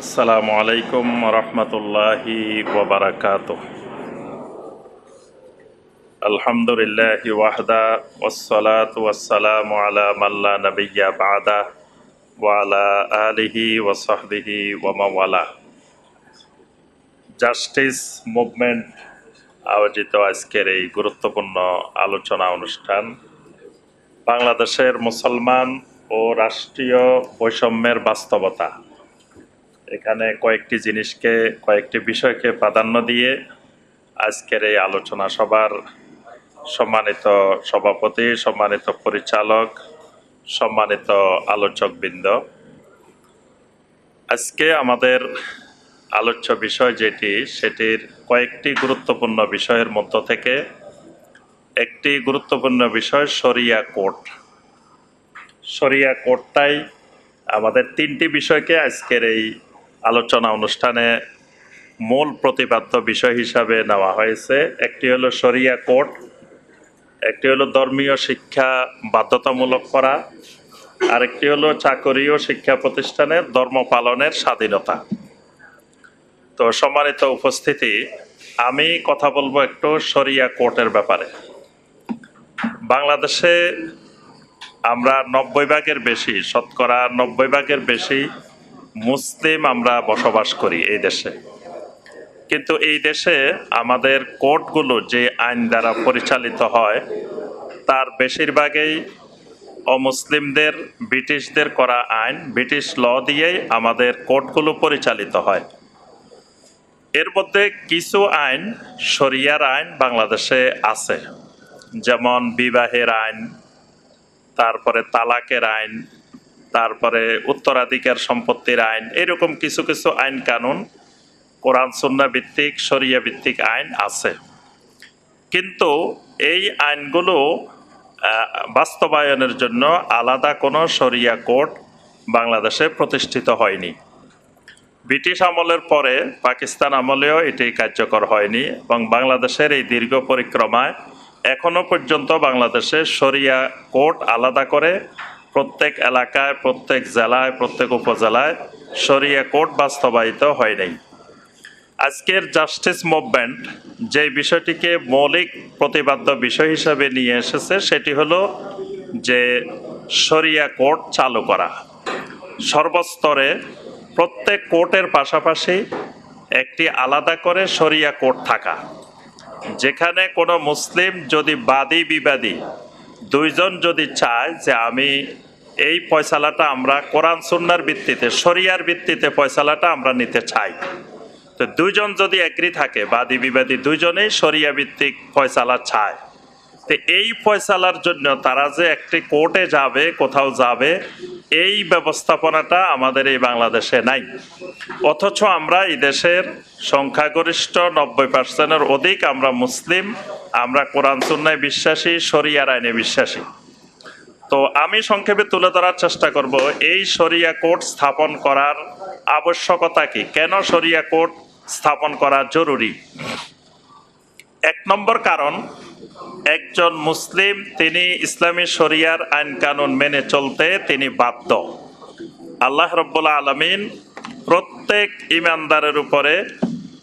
আসসালামু আলাইকুম রহমতুল্লাহি ওবরাকাত আলহামদুলিল্লাহ ওয়াহদা ওসলাত ওয়াসালামু আলা মাল্লা নবিয়া বাদা ওয়ালা আলিহি ওয়াসাহবিহি ওয়ামাওয়ালা জাস্টিস মুভমেন্ট আয়োজিত আজকের এই গুরুত্বপূর্ণ আলোচনা অনুষ্ঠান বাংলাদেশের মুসলমান ও রাষ্ট্রীয় বৈষম্যের বাস্তবতা। এখানে কয়েকটি জিনিসকে, কয়েকটি বিষয়কে প্রাধান্য দিয়ে আজকের এই আলোচনা সভার সম্মানিত সভাপতি, সম্মানিত পরিচালক, সম্মানিত আলোচকবৃন্দ। আজকে আমাদের আলোচ্য বিষয় যেটি, সেটির কয়েকটি গুরুত্বপূর্ণ বিষয়ের মধ্য থেকে একটি গুরুত্বপূর্ণ বিষয় সরিয়া কোর্ট। সরিয়া কোর্টটাই আমাদের তিনটি বিষয়কে আজকের এই আলোচনা অনুষ্ঠানে মূল প্রতিপাদ্য বিষয় হিসাবে নেওয়া হয়েছে। একটি হলো শরিয়া কোর্ট একটি হলো ধর্মীয় শিক্ষা বাধ্যতামূলক করা, আরেকটি হলো চাকরি ও শিক্ষা প্রতিষ্ঠানের ধর্ম পালনের স্বাধীনতা। তো সম্মানিত উপস্থিতি, আমি কথা বলব একটু শরিয়া কোর্টের ব্যাপারে। বাংলাদেশে আমরা নব্বই ভাগের বেশি, শতকরা নব্বই ভাগের বেশি মুসলিম আমরা বসবাস করি এই দেশে। কিন্তু এই দেশে আমাদের কোর্টগুলো যে আইন দ্বারা পরিচালিত হয়, তার বেশিরভাগই অমুসলিমদের, ব্রিটিশদের করা আইন, ব্রিটিশ ল দিয়েই আমাদের কোর্টগুলো পরিচালিত হয়। এর মধ্যে কিছু আইন শরিয়ার আইন বাংলাদেশে আছে, যেমন বিবাহের আইন, তারপরে তালাকের আইন তারপরে উত্তরাধিকার সম্পত্তির আইন, এরকম কিছু কিছু আইন কানুন, কোরআন, সন্না ভিত্তিক, শরিয়া ভিত্তিক আইন আছে। কিন্তু এই আইনগুলো বাস্তবায়নের জন্য আলাদা কোনো শরিয়া কোর্ট বাংলাদেশে প্রতিষ্ঠিত হয়নি। ব্রিটিশ আমলের পরে পাকিস্তান আমলেও এটি কার্যকর হয়নি এবং বাংলাদেশের এই দীর্ঘ পরিক্রমায় এখনও পর্যন্ত বাংলাদেশে শরিয়া কোর্ট আলাদা করে প্রত্যেক এলাকায়, প্রত্যেক জেলায়, প্রত্যেক উপজেলায় শরিয়া কোর্ট বাস্তবায়িত হয় নাই। আজকের জাস্টিস মুভমেন্ট যে বিষয়টিকে মৌলিক প্রতিপাদ্য বিষয় হিসাবে নিয়ে এসেছে, সেটি হলো যে শরিয়া কোর্ট চালু করা। সর্বস্তরে প্রত্যেক কোর্টের পাশাপাশি একটি আলাদা করে শরিয়া কোর্ট থাকা। যেখানে কোনো মুসলিম যদি বাদী বিবাদী দুইজন যদি চায় যে আমি এই ফয়সালাটা আমরা কোরআন সুন্নার ভিত্তিতে, শরিয়ার ভিত্তিতে ফয়সালাটা আমরা নিতে চাই। তো দুইজন যদি এগ্রি থাকে, বাদী বিবাদী দুইজনেই শরিয়া ভিত্তিক ফয়সালা চায়। তো এই ফয়সালার জন্য তারা যে একটি কোর্টে যাবে, কোথাও যাবে, এই ব্যবস্থাপনাটা আমাদের এই বাংলাদেশে নাই। অথচ আমরা এই দেশের সংখ্যাগরিষ্ঠ নব্বই পার্সেন্টের অধিক আমরা মুসলিম আমরা কোরআন সুন্নায় বিশ্বাসী শরিয়ার আইনে বিশ্বাসী। তো আমি সংক্ষেপে তুলে ধরার চেষ্টা করব, এই শরিয়া কোর্ট স্থাপন করার আবশ্যকতা কি? কেন শরিয়া কোর্ট স্থাপন করা জরুরি? এক নম্বর কারণ, একজন মুসলিম, তিনি ইসলামী শরিয়ার আইন কানুন মেনে চলতে তিনি বাধ্য। আল্লাহ রব্বুল্লা আলমিন প্রত্যেক ইমানদারের উপরে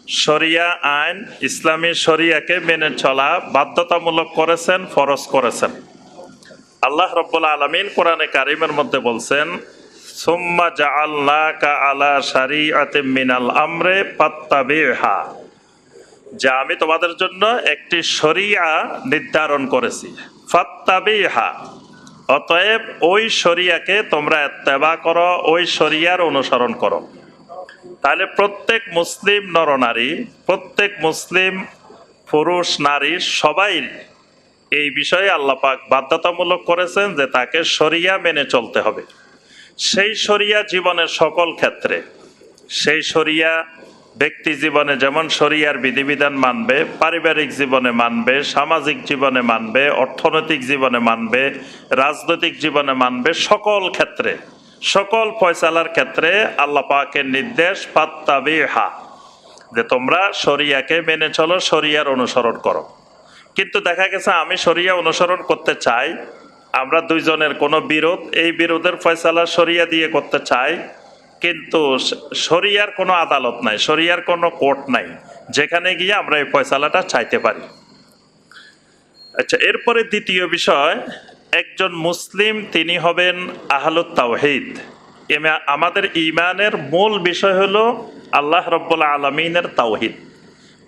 শরিয়া আইন ইসলামী শরিয়াকে মেনে চলা বাধ্যতামূলক করেছেন, ফরজ করেছেন। আল্লাহ রব্বুল্লা আলমিন কোরআনে কারিমের মধ্যে বলছেন, সুম্মা জাআল্লাকা আলা শারিআতিম মিনাল আমরে ফাত্তাবিহা যা আমি তোমাদের জন্য একটি শরিয়া নির্ধারণ করেছি। ফাত্তাবিহা অতএব ওই শরিয়াকে তোমরা এত্তেবা করো, ওই শরিয়ার অনুসরণ করো। তাহলে প্রত্যেক মুসলিম নরনারী, প্রত্যেক মুসলিম পুরুষ নারী সবাই এই বিষয়ে আল্লাপাক বাধ্যতামূলক করেছেন যে তাকে শরিয়া মেনে চলতে হবে। সেই শরিয়া জীবনের সকল ক্ষেত্রে, সেই শরিয়া ব্যক্তি জীবনে যেমন শরিয়ার বিধিবিধান মানবে, পারিবারিক জীবনে মানবে, সামাজিক জীবনে মানবে, অর্থনৈতিক জীবনে মানবে, রাজনৈতিক জীবনে মানবে, সকল ক্ষেত্রে সকল ফয়সালার ক্ষেত্রে আল্লাহ পাকের নির্দেশ পাত্তাবিহা যে তোমরা শরিয়াকে মেনে চলো, শরিয়ার অনুসরণ করো। কিন্তু দেখা গেছে আমি শরিয়া অনুসরণ করতে চাই, আমরা দুইজনের কোনো বিরোধ, এই বিরোধের ফয়সালা শরিয়া দিয়ে করতে চাই, কিন্তু শরিয়ার কোনো আদালত নাই, শরিয়ার কোনো কোর্ট নাই, যেখানে গিয়ে আমরা এই ফয়সালাটা চাইতে পারি। আচ্ছা এরপরে দ্বিতীয় বিষয় একজন মুসলিম, তিনি হবেন আহলুত তাওহিদ। আমাদের ইমানের মূল বিষয় হলো আল্লাহ রব্বুল আলমিনের তাওহিদ।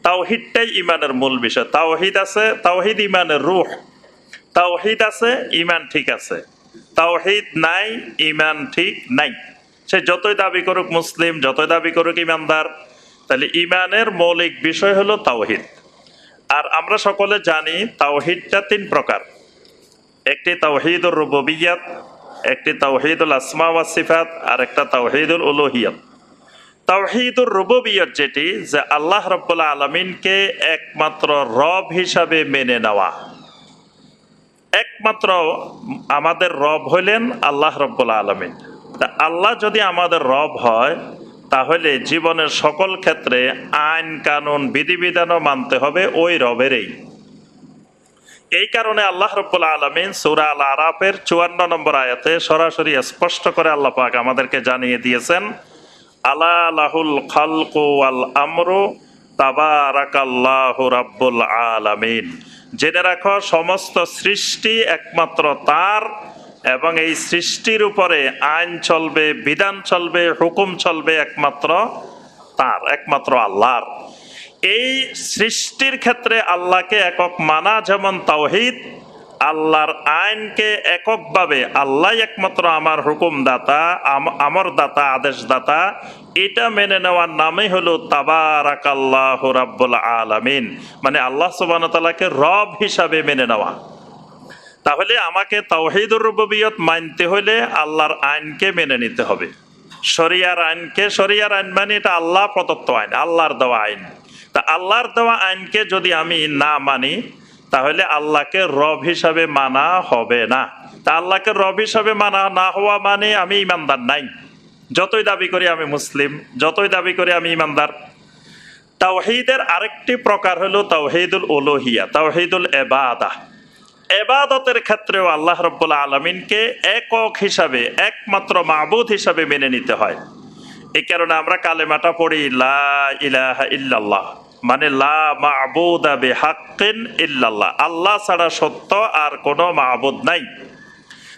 তাওহিদটাই ইমানের মূল বিষয়। তাওহিদ আছে, তাওহিদ ইমানের রুহ। তাওহিদ আছে ইমান ঠিক আছে। তাওহিদ নাই ইমান ঠিক নাই। সে যতই দাবি করুক মুসলিম, যতই দাবি করুক ইমানদার তাহলে ইমানের মৌলিক বিষয় হলো তাওহিদ। আর আমরা সকলে জানি তাওহিদটা তিন প্রকার। একটি তাওহিদুর রুববিয়াত, একটি তাওহিদুল আসমা ওয়া সিফাত, আর একটা তাওহিদুল উলুহিয়াত। তাওহিদুর রুববিয়ত যেটি, যে আল্লাহ রব্বুল আলমিনকে একমাত্র রব হিসাবে মেনে নেওয়া। একমাত্র আমাদের রব হইলেন আল্লাহ রব্বুল আলমিন। তা আল্লাহ যদি আমাদের রব হয়, তাহলে জীবনের সকল ক্ষেত্রে আইন কানুন, বিধিবিধানও মানতে হবে ওই রবেরই। এই কারণে আল্লাহ রব্বুল আলমিন সুরা আল আরাফের চুয়ান্ন নম্বর আয়াতে সরাসরি স্পষ্ট করে আল্লাহ পাক আমাদেরকে জানিয়ে দিয়েছেন, আলা লাহুল খালকু আল আমরু তাবারাকাল্লাহু রাব্বুল আলামিন। জেনে রাখো, সমস্ত সৃষ্টি একমাত্র তার এবং এই সৃষ্টির উপরে আইন চলবে, বিধান চলবে, হুকুম চলবে একমাত্র তার, একমাত্র আল্লাহর। এই সৃষ্টির ক্ষেত্রে আল্লাহকে একক মানা যেমন তাওহিদ, আল্লাহর আইনকে এককভাবে আল্লাহ একমাত্র আমার হুকুম দাতা আম- আমর দাতা আদেশ দাতা এটা মেনে নেওয়ার নামই হলো তাবারাকাল্লাহ রাব্বুল আলামিন। মানে আল্লাহ তাআলাকে রব হিসাবে মেনে নেওয়া। তাহলে আমাকে তাওহিদুর রুবুবিয়ত মানতে হলে আল্লাহর আইনকে মেনে নিতে হবে। শরিয়ার আইনকে, শরিয়ার আইন মানে এটা আল্লাহ প্রদত্ত আইন, আল্লাহর দেওয়া আইন। তা আল্লাহর দেওয়া আইনকে যদি আমি না মানি, তাহলে আল্লাহকে রব হিসাবে মানা হবে না। তা আল্লাহকে রব হিসাবে মানা না হওয়া মানে আমি ইমানদার নাই। যতই দাবি করি আমি মুসলিম, যতই দাবি করি আমি ইমানদার। তাওহিদের আরেকটি প্রকার হলো তাওহিদুল উলুহিয়া, তাওহিদুল এবাদা এবাদতের ক্ষেত্রেও আল্লাহ রব্বুল আলমিনকে একক হিসাবে, একমাত্র মাবুদ হিসাবে মেনে নিতে হয়। এই কারণে আমরা কালেমাটা পড়ি, লা ইলাহা ইল্লাল্লাহ মানে লা ইল্লাল্লাহ আল্লাহ ছাড়া সত্য আর কোনো মাবুদ নাই।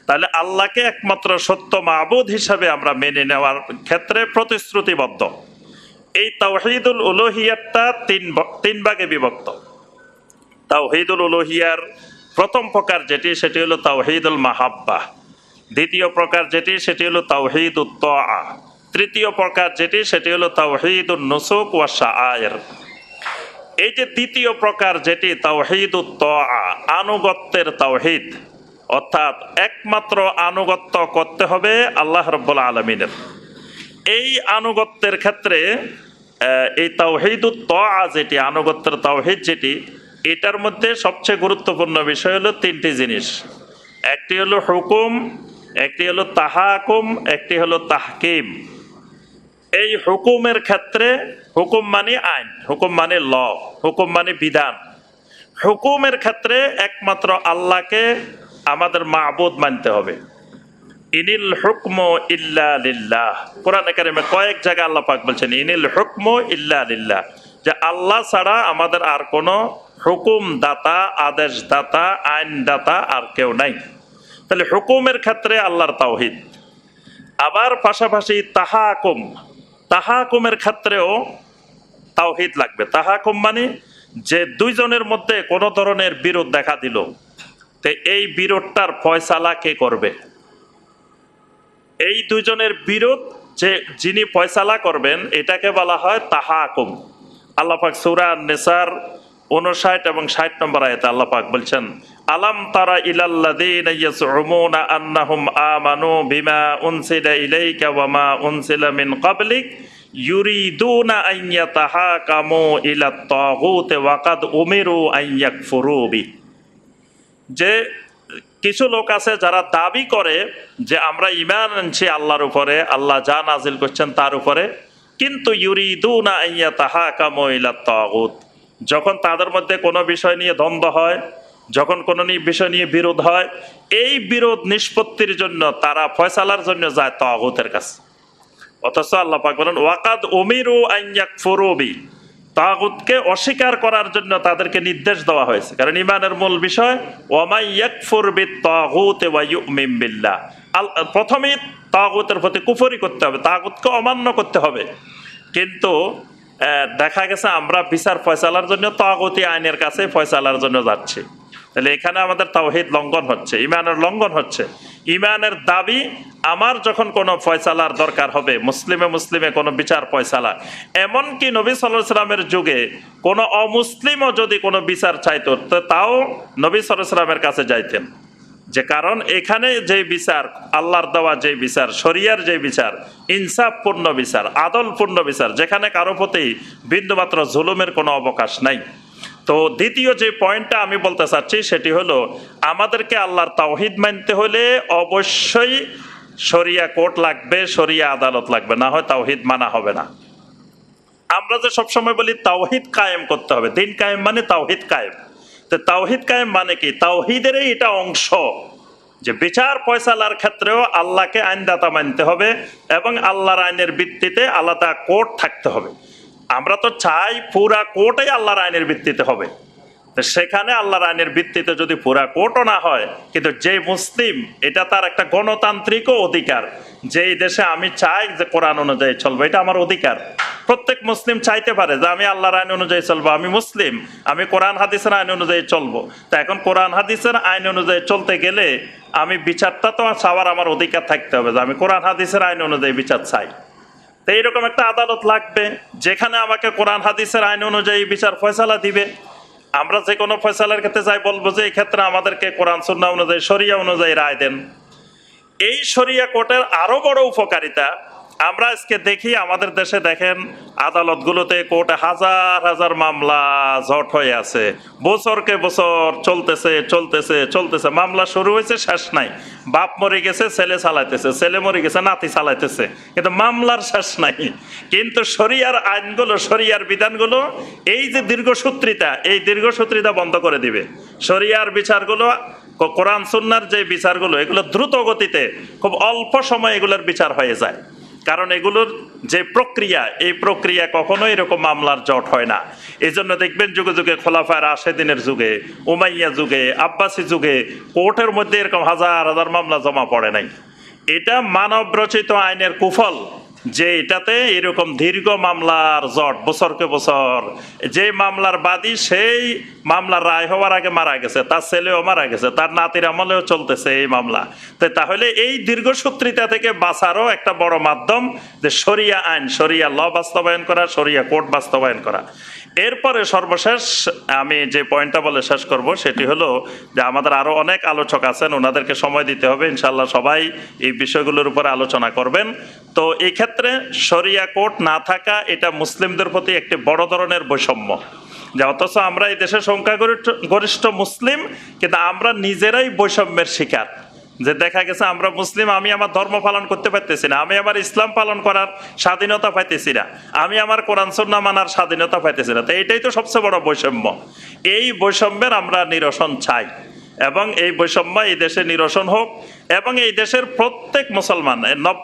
তাহলে আল্লাহকে একমাত্র সত্য মাবুদ হিসাবে আমরা মেনে নেওয়ার ক্ষেত্রে প্রতিশ্রুতিবদ্ধ। এই তাওহিদুল উলুহিয়াতটা তিন তিন ভাগে বিভক্ত। তাওহিদুল উলুহিয়ার প্রথম প্রকার যেটি, সেটি হলো তাওহিদুল মাহাব্বা দ্বিতীয় প্রকার যেটি, সেটি হলো তাওহিদুত তোয়া তৃতীয় প্রকার যেটি, সেটি হলো তাওহিদুল নুসুক ওয়া শাআয়ের এই যে দ্বিতীয় প্রকার যেটি, তাওহিদুত তোয়া আনুগত্যের তাওহিদ, অর্থাৎ একমাত্র আনুগত্য করতে হবে আল্লাহ রব্বুল আলমিনের। এই আনুগত্যের ক্ষেত্রে এই তাওহিদুত তোয়া যেটি, আনুগত্যের তাওহিদ যেটি, এটার মধ্যে সবচেয়ে গুরুত্বপূর্ণ বিষয় হলো তিনটি জিনিস। একটি হলো হুকুম, একটি হলো তাহাকুম, একটি হলো তাহকিম। এই হুকুমের ক্ষেত্রে হুকুম মানে আইন, হুকুম মানে ল, হুকুম মানে বিধান। হুকুমের ক্ষেত্রে একমাত্র আল্লাহকে আমাদের মাবুদ মানতে হবে। ইনিল হুকম ইল্লা লিল্লাহ। কোরআন কারিমে কয়েক জায়গায় আল্লাহ বলছেন, ইনিল হুকম ইল্লা লিল্লাহ। যে আল্লাহ ছাড়া আমাদের আর কোনো হুকুম দাতা আদেশ দাতা আইন দাতা আর কেউ নাই। তাহলে হুকুমের ক্ষেত্রে আল্লাহর তাওহিদ। আবার পাশাপাশি তাহাকুম তাহাকুমের ক্ষেত্রেও তাওহিদ লাগবে। তাহাকুম মানে যে দুইজনের মধ্যে কোনো ধরনের বিরোধ দেখা দিল। তো এই বিরোধটার ফয়সালা কে করবে? এই দুজনের বিরোধ যে যিনি ফয়সালা করবেন, এটাকে বলা হয় তাহাকুম। আল্লাপাক সৌরা নেসার উনষাট এবং ষাট নম্বর আয়তে আল্লাপাক বলছেন আলাম তারা ইলাল্লাযীনা আন্নাহুম আন ইয়াতাহাকামু ইলা উমিরু আন যে কিছু লোক আছে যারা দাবি করে যে আমরা ইমান আনছি আল্লাহর উপরে, আল্লাহ যা নাজিল করছেন তার উপরে, কিন্তু ইউরিদুনা আইয়া তাহা কামইলা তাগুত যখন তাদের মধ্যে কোনো বিষয় নিয়ে দ্বন্দ্ব হয় যখন কোনো বিষয় নিয়ে বিরোধ হয়, এই বিরোধ নিষ্পত্তির জন্য তারা ফয়সালার জন্য যায় তাগুতের কাছে। অথচ আল্লাহ পাক বলেন, ওয়াকাদ উমিরু আইয়াক ফুরুবি তাগুতকে অস্বীকার করার জন্য তাদেরকে নির্দেশ দেওয়া হয়েছে। কারণ ইমানের মূল বিষয় ওয়ামাই ইয়াকফুর বিত তাগুতে ওয়া ইউমিন বিল্লাহ। প্রথমেই তাগুতের প্রতি কুফরি করতে হবে, তাগুতকে অমান্য করতে হবে। কিন্তু দেখা গেছে আমরা বিচার ফয়সালার জন্য তাগতি আইনের কাছে ফয়সালার জন্য যাচ্ছি। তাহলে এখানে আমাদের তাওহিদ লঙ্ঘন হচ্ছে, ইমানের লঙ্ঘন হচ্ছে। ইমানের দাবি, আমার যখন কোনো ফয়সালার দরকার হবে, মুসলিমে মুসলিমে কোনো বিচার ফয়সালা, এমনকি নবী সাল্লাহ সাল্লামের যুগে কোনো অমুসলিমও যদি কোনো বিচার চাইত, তো তাও নবী সাল্লাহ সাল্লামের কাছে যাইতেন। যে কারণ এখানে যে বিচার, আল্লাহর দেওয়া যে বিচার, শরিয়ার যে বিচার, ইনসাফপূর্ণ বিচার, আদলপূর্ণ বিচার, যেখানে কারও প্রতি বিন্দুমাত্র জুলুমের কোনো অবকাশ নাই। তো দ্বিতীয় যে পয়েন্টটা আমি বলতে চাচ্ছি, সেটি হলো, আমাদেরকে আল্লাহর তাওহিদ মানতে হলে অবশ্যই শরিয়া কোর্ট লাগবে, শরিয়া আদালত লাগবে, না হয় তাওহিদ মানা হবে না। আমরা যে সবসময় বলি তাওহিদ কায়েম করতে হবে, দিন কায়েম মানে তাওহিদ কায়েম। তো তাওহিদ কায়েম মানে কি? তাওহিদেরই এটা অংশ, যে বিচার ফয়সালার ক্ষেত্রেও আল্লাহকে আইনদাতা মানতে হবে এবং আল্লাহর আইনের ভিত্তিতে আলাদা কোর্ট থাকতে হবে। আমরা তো চাই পুরা কোর্টই আল্লাহর আইনের ভিত্তিতে হবে। তো সেখানে আল্লাহর আইনের ভিত্তিতে যদি পুরা কোর্টও না হয়, কিন্তু যে মুসলিম, এটা তার একটা গণতান্ত্রিকও অধিকার। যে দেশে আমি চাই যে কোরআন অনুযায়ী চলবো, এটা আমার অধিকার। প্রত্যেক মুসলিম চাইতে পারে যে আমি আল্লাহর আইন অনুযায়ী চলবো, আমি মুসলিম, আমি কোরআন হাদিসের আইন অনুযায়ী চলবো। তা এখন কোরআন হাদিসের আইন অনুযায়ী চলতে গেলে আমি বিচারটা তো চাওয়ার আমার অধিকার থাকতে হবে যে আমি কোরআন হাদিসের আইন অনুযায়ী বিচার চাই। তো এইরকম একটা আদালত লাগবে, যেখানে আমাকে কোরআন, হাদিসের আইন অনুযায়ী বিচার ফয়সালা দিবে। আমরা যে কোনো ফয়সালার ক্ষেত্রে যাই বলব যে, এই ক্ষেত্রে আমাদেরকে কোরআন সুন্না অনুযায়ী সরিয়া অনুযায়ী রায় দেন। এই সরিয়া কোর্টের আরও বড় উপকারিতা আমরা আজকে দেখি আমাদের দেশে দেখেন আদালতগুলোতে কোর্টে হাজার হাজার মামলা জট হয়ে আছে। বছরকে বছর চলতেছে চলতেছে চলতেছে। মামলা শুরু হয়েছে, শেষ নাই। বাপ মরে গেছে, ছেলে চালাইতেছে। ছেলে মরে গেছে, নাতি চালাইতেছে। কিন্তু মামলার শেষ নাই। কিন্তু শরিয়ার আইনগুলো, শরিয়ার বিধানগুলো, এই যে দীর্ঘসূত্রিতা এই দীর্ঘসূত্রিতা বন্ধ করে দিবে। শরিয়ার বিচারগুলো কোরআন, সুন্নার যে বিচারগুলো, এগুলো দ্রুত গতিতে, খুব অল্প সময় এগুলোর বিচার হয়ে যায়। কারণ এগুলোর যে প্রক্রিয়া, এই প্রক্রিয়া কখনো এরকম মামলার জট হয় না। এই জন্য দেখবেন যুগে যুগে খোলাফার আশেদিনের যুগে, উমাইয়া যুগে, আব্বাসী যুগে, কোর্টের মধ্যে এরকম হাজার হাজার মামলা জমা পড়ে নাই। এটা মানব রচিত আইনের কুফল। যে এটাতে এরকম দীর্ঘ মামলার জট, বছরকে বছর, যে মামলার বাদী সেই মামলার রায় হওয়ার আগে মারা গেছে, তার ছেলেও মারা গেছে, তার নাতির আমলেও চলতেছে এই মামলা। তো তাহলে এই দীর্ঘসূত্রিতা থেকে বাঁচারও একটা বড় মাধ্যম যে সরিয়া আইন সরিয়া ল বাস্তবায়ন করা সরিয়া কোর্ট বাস্তবায়ন করা। এরপরে সর্বশেষ আমি যে পয়েন্টটা বলে শেষ করব, সেটি হলো যে আমাদের আরও অনেক আলোচক আছেন, ওনাদেরকে সময় দিতে হবে। ইনশাল্লাহ সবাই এই বিষয়গুলোর উপরে আলোচনা করবেন। তো এই ক্ষেত্রে শরিয়া কোর্ট না থাকা এটা মুসলিমদের প্রতি একটি বড় ধরনের বৈষম্য। যে অথচ আমরা এই দেশের সংখ্যাগরিষ্ঠ গরিষ্ঠ মুসলিম, কিন্তু আমরা নিজেরাই বৈষম্যের শিকার। যে দেখা গেছে আমরা মুসলিম, আমি আমার ধর্ম পালন করতে পারতেছি না। আমি আমার ইসলাম পালন করার স্বাধীনতা পাইতেছি না। আমি আমার কোরআন সন্না মানার স্বাধীনতা পাইতেছি না। তো এইটাই তো সবচেয়ে বড় বৈষম্য। এই বৈষম্যের আমরা নিরসন চাই। এবং এই বৈষম্য এই দেশে নিরসন হোক। এবং এই দেশের প্রত্যেক মুসলমান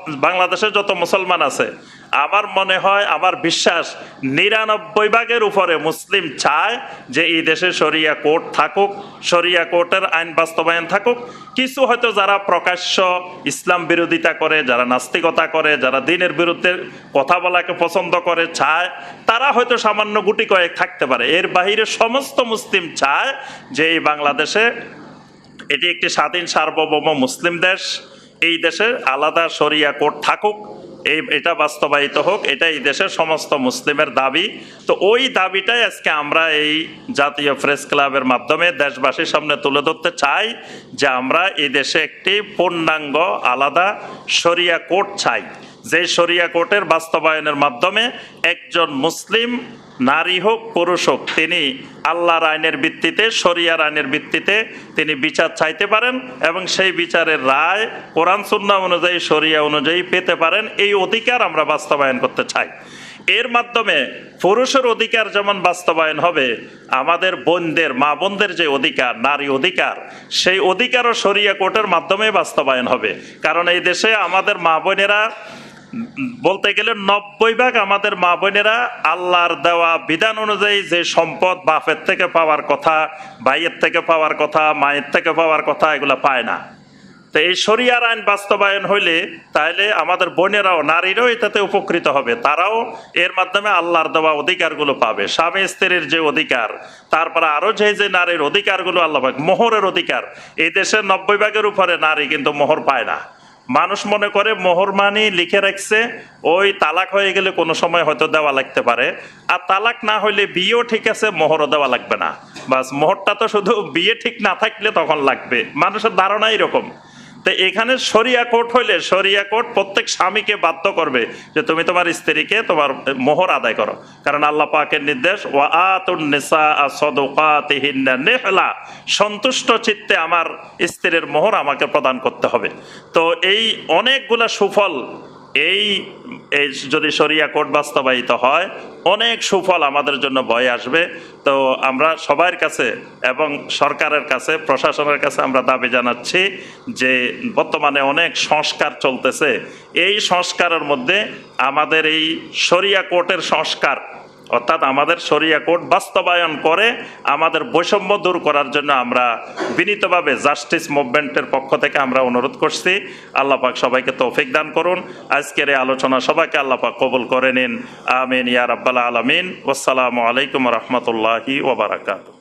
বাংলাদেশের যত মুসলমান আছে আমার মনে হয়, আমার বিশ্বাস, নিরানব্বই ভাগের উপরে মুসলিম চায় যে এই দেশে শরিয়া কোর্ট থাকুক, শরিয়া কোর্টের আইন বাস্তবায়ন থাকুক। কিছু হয়তো যারা প্রকাশ্য ইসলাম বিরোধিতা করে, যারা নাস্তিকতা করে, যারা দিনের বিরুদ্ধে কথা বলাকে পছন্দ করে চায়, তারা হয়তো সামান্য গুটি কয়েক থাকতে পারে। এর বাহিরে সমস্ত মুসলিম চায় যে এই বাংলাদেশে এটি একটি স্বাধীন সার্বভৌম মুসলিম দেশ, এই দেশে আলাদা শরিয়া কোর্ট থাকুক। এই, এটা বাস্তবায়িত হোক এটা এই দেশের সমস্ত মুসলিমের দাবি। তো ওই দাবিটাই আজকে আমরা এই জাতীয় প্রেস ক্লাবের মাধ্যমে দেশবাসীর সামনে তুলে ধরতে চাই যে আমরা এই দেশে একটি পূর্ণাঙ্গ, আলাদা সরিয়া কোর্ট চাই। যে শরিয়া কোর্টের বাস্তবায়নের মাধ্যমে একজন মুসলিম নারী হোক, পুরুষ হোক, তিনি আল্লাহর আইনের ভিত্তিতে, শরিয়ার আইনের ভিত্তিতে তিনি বিচার চাইতে পারেন এবং সেই বিচারের রায় কোরআন সুন্না অনুযায়ী, শরিয়া অনুযায়ী পেতে পারেন। এই অধিকার আমরা বাস্তবায়ন করতে চাই। এর মাধ্যমে পুরুষের অধিকার যেমন বাস্তবায়ন হবে, আমাদের বোনদের, মা বোনদের যে অধিকার, নারী অধিকার, সেই অধিকারও শরিয়া কোর্টের মাধ্যমে বাস্তবায়ন হবে। কারণ এই দেশে আমাদের মা বোনেরা বলতে গেলে নব্বই ভাগ আমাদের মা বোনেরা আল্লাহর দেওয়া বিধান অনুযায়ী যে সম্পদ বাপের থেকে পাওয়ার কথা, ভাইয়ের থেকে পাওয়ার কথা, মায়ের থেকে পাওয়ার কথা এগুলো পায় না। তো এই শরিয়ার আইন বাস্তবায়ন হইলে তাহলে আমাদের বোনেরাও, নারীরাও এটাতে উপকৃত হবে। তারাও এর মাধ্যমে আল্লাহর দেওয়া অধিকারগুলো পাবে। স্বামী স্ত্রীর যে অধিকার, তারপরে আরও যে যে নারীর অধিকারগুলো আল্লাহ মোহরের অধিকার। এই দেশের নব্বই ভাগের উপরে নারী কিন্তু মোহর পায় না। মানুষ মনে করে মোহর মানি লিখে রাখছে, ওই তালাক হয়ে গেলে কোনো সময় হয়তো দেওয়া লাগতে পারে। আর তালাক না হইলে বিয়েও ঠিক আছে, মোহরও দেওয়া লাগবে না। বাস মোহরটা তো শুধু বিয়ে ঠিক না থাকলে তখন লাগবে। মানুষের ধারণা এরকম তো এখানে সরিয়া কোর্ট হইলে সরিয়া কোর্ট প্রত্যেক স্বামীকে বাধ্য করবে যে তুমি তোমার স্ত্রীকে তোমার মোহর আদায় করো। কারণ আল্লাহ পাকের নির্দেশ, ওয়া নেহলা সন্তুষ্ট চিত্তে আমার স্ত্রীর মোহর আমাকে প্রদান করতে হবে। তো এই অনেকগুলা সুফল এই যদি সরিয়া কোর্ট বাস্তবায়িত হয়, অনেক সুফল আমাদের জন্য বয়ে আসবে। তো আমরা সবার কাছে এবং সরকারের কাছে, প্রশাসনের কাছে আমরা দাবি জানাচ্ছি যে বর্তমানে অনেক সংস্কার চলতেছে। এই সংস্কারের মধ্যে আমাদের এই সরিয়া কোর্টের সংস্কার অর্থাৎ আমাদের সরিয়া কোর্ট বাস্তবায়ন করে আমাদের বৈষম্য দূর করার জন্য আমরা বিনীতভাবে জাস্টিস মুভমেন্টের পক্ষ থেকে আমরা অনুরোধ করছি। আল্লাহ পাক সবাইকে তৌফিক দান করুন। আজকের এই আলোচনা সবাইকে আল্লাহ পাক কবুল করে নিন। আমিন ইয়ার আব্বাল আলমিন। আসসালামু আলাইকুম রহমতুল্লাহি ওবরাকাতুহ